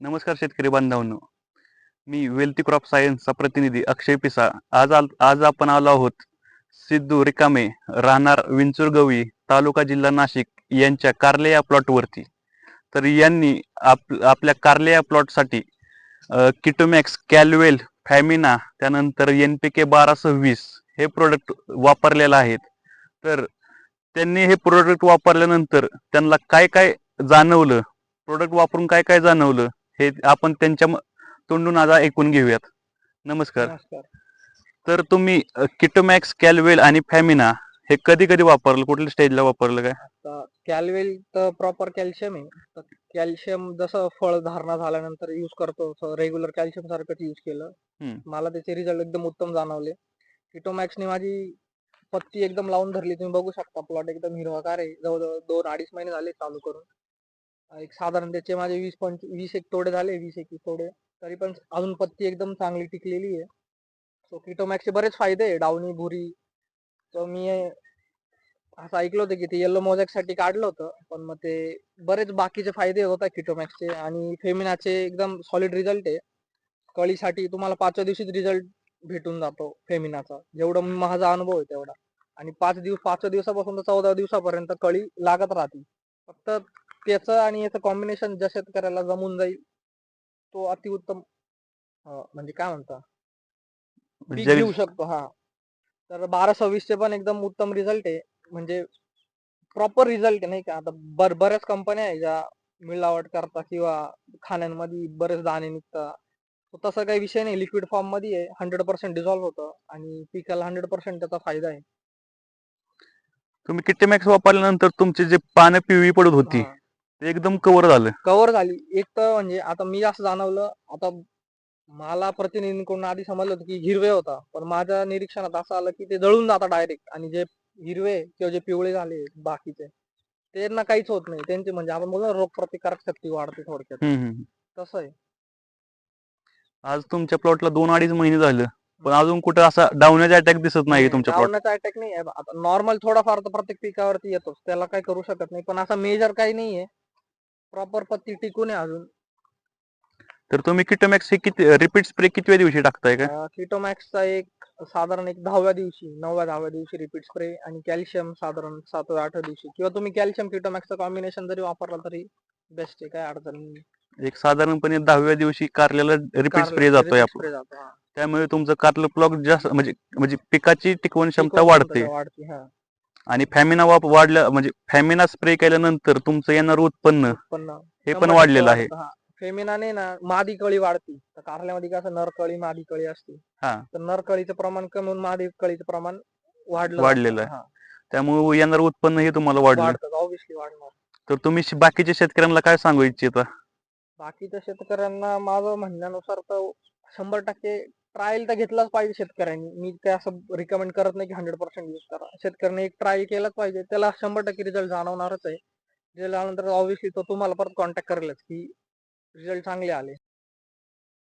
नमस्कार शेतकरी बांधवांनो. मी वेल्थी क्रॉप सायन्सचा प्रतिनिधी अक्षय पिसा आज आल आज आपण आलो आहोत सिद्धू रिकामे राहणार विंचुरगवी तालुका जिल्हा नाशिक यांच्या कारले या प्लॉटवरती तर यांनी आप आपल्या कारले या प्लॉटसाठी किटोमॅक्स कॅलवेल फॅमिना त्यानंतर एन पी के बारा सव्वीस हे प्रोडक्ट वापरलेलं आहेत. तर त्यांनी हे प्रोडक्ट वापरल्यानंतर त्यांना काय काय जाणवलं? प्रोडक्ट वापरून काय काय जाणवलं? हे आपण त्यांच्या तोंडून आज ऐकून घेऊयात. नमस्कार. तर तुम्ही किटोमॅक्स कॅलवेल आणि फॅमिना हे कधी कधी वापरलं? कुठल्या स्टेजला वापरलं काय? कॅलवेल तर प्रॉपर कॅल्शियम आहे. कॅल्शियम जसं फळ धारणा झाल्यानंतर युज करतो रेग्युलर कॅल्शियम सारखंच युज केलं. मला त्याचे रिझल्ट एकदम उत्तम जाणवले. किटोमॅक्सने माझी पत्ती एकदम लावून धरली. तुम्ही बघू शकता प्लॉट एकदम हिरवागार आहे. जवळजवळ दोन अडीच महिने झाले चालू करून. एक साधारण त्याचे माझे वीस पंच वीस एक तोडे झाले वीस एकवीस तोडे. तरी पण अजून पत्ती एकदम चांगली टिकलेली आहे. सो किटोमॅक्सचे बरेच फायदे आहे. डावणी भुरी. तर मी असं ऐकलं होतं की ते येल्लो मोजॅकसाठी काढलं होतं. पण मग ते बरेच बाकीचे फायदे होता किटोमॅक्सचे आणि फेमिनाचे एकदम सॉलिड रिझल्ट आहे. कळीसाठी तुम्हाला पाचव्या दिवशीच रिझल्ट भेटून जातो फेमिनाचा जेवढा माझा अनुभव आहे तेवढा. आणि पाच दिवस पाचव्या दिवसापासून तर चौदा दिवसापर्यंत कळी लागत राहते. फक्त त्याचं आणि याचं कॉम्बिनेशन ज्या शेतकऱ्याला जमून जाईल तो अतिउत्तम म्हणजे काय म्हणता? पीक जरी- घेऊ शकतो हा. तर बारा सव्वीस चे पण एकदम उत्तम रिझल्ट आहे. म्हणजे प्रॉपर रिझल्ट आहे नाही का? आता बर बऱ्याच कंपन्या आहे ज्या मिलावट करता किंवा खाण्यांमध्ये बरेच दाणे निघतात. तसं काही विषय नाही. लिक्विड फॉर्ममध्ये आहे. हंड्रेड पर्सेंट डिझॉल्व्ह होतं आणि पिकाला हंड्रेड पर्सेंट त्याचा फायदा आहे. तुम्ही किटोमॅक्स वापरल्यानंतर तुमची जे पानं पिवळी पडत होती एकदम कव्हर झालं. कव्हर झाली. एक तर म्हणजे आता मी असं जाणवलं आता मला प्रतिनिधींकडून आधी समजलं होतं की हिरवे होता. पण माझ्या निरीक्षणात असं आलं की ते जळून जातात डायरेक्ट आणि जे हिरवे किंवा जे पिवळे झाले बाकीचे त्यांना काहीच होत नाही. त्यांचे म्हणजे आपण बोलतो ना रोगप्रतिकारक शक्ती वाढते थोडक्यात. तसं आहे. आज तुमच्या प्लॉटला दोन अडीच महिने झालं. पण अजून कुठं असा डाऊनचा अटॅक दिसत नाही तुमच्या डावण्याचा अटॅक नाही नॉर्मल थोडाफार तर प्रत्येक पिकावरती येतोच. त्याला काही करू शकत नाही. पण असा मेजर काही नाहीये. प्रॉपर पत्ती टिकून आहे अजून. तर तुम्ही किटोमॅक्स हे किती रिपीट स्प्रे कितव्या दिवशी टाकताय का? किटोमॅक्सचा एक साधारण एक दहाव्या दिवशी नवव्या दहाव्या दिवशी रिपीट स्प्रे आणि कॅल्शियम साधारण सातव्या आठव्या दिवशी. किंवा तुम्ही कॅल्शियम किटोमॅक्सचं कॉम्बिनेशन जरी वापरला तरी बेस्ट आहे काय अडचण नाही. एक साधारणपणे दहाव्या दिवशी कारल्याला रिपीट कारलं- स्प्रे जातोय repeat आपला. spray जातो, हा. त्यामुळे तुमचं कारलं प्लॉट जास्त म्हणजे म्हणजे पिकाची टिकवण क्षमता वाढते. वाढते हा. आणि फॅमिना वाप वाढल्या म्हणजे फॅमिना स्प्रे केल्यानंतर तुमचं येणार उत्पन्न हे पण वाढलेलं आहे. फेमिनाने ना मादी कळी वाढती. तर कारल्यामध्ये कसं नर कळी मादी कळी असते. हा. तर नर कळीचं प्रमाण कमी होऊन मादी कळीचं प्रमाण वाढलं वाढलेलं आहे. त्यामुळे येणार उत्पन्न हे तुम्हाला वाढलं. ऑब्विसली वाढणार. तर तुम्ही बाकीच्या शेतकऱ्यांना काय सांगू इच्छिता? बाकीच्या शेतकऱ्यांना माझं म्हणण्यानुसार तर शंभर टक्के ट्रायल तर घेतलाच पाहिजे शेतकऱ्यांनी. मी ते असं रिकमेंड करत नाही की हंड्रेड पर्सेंट यूज करा. शेतकऱ्यांनी एक ट्रायल केलाच पाहिजे. त्याला शंभर टक्के रिझल्ट जाणवणारच आहे. रिझल्ट आल्यानंतर ऑब्व्हियसली तो तुम्हाला परत कॉन्टॅक्ट करेलच की रिझल्ट चांगले आले.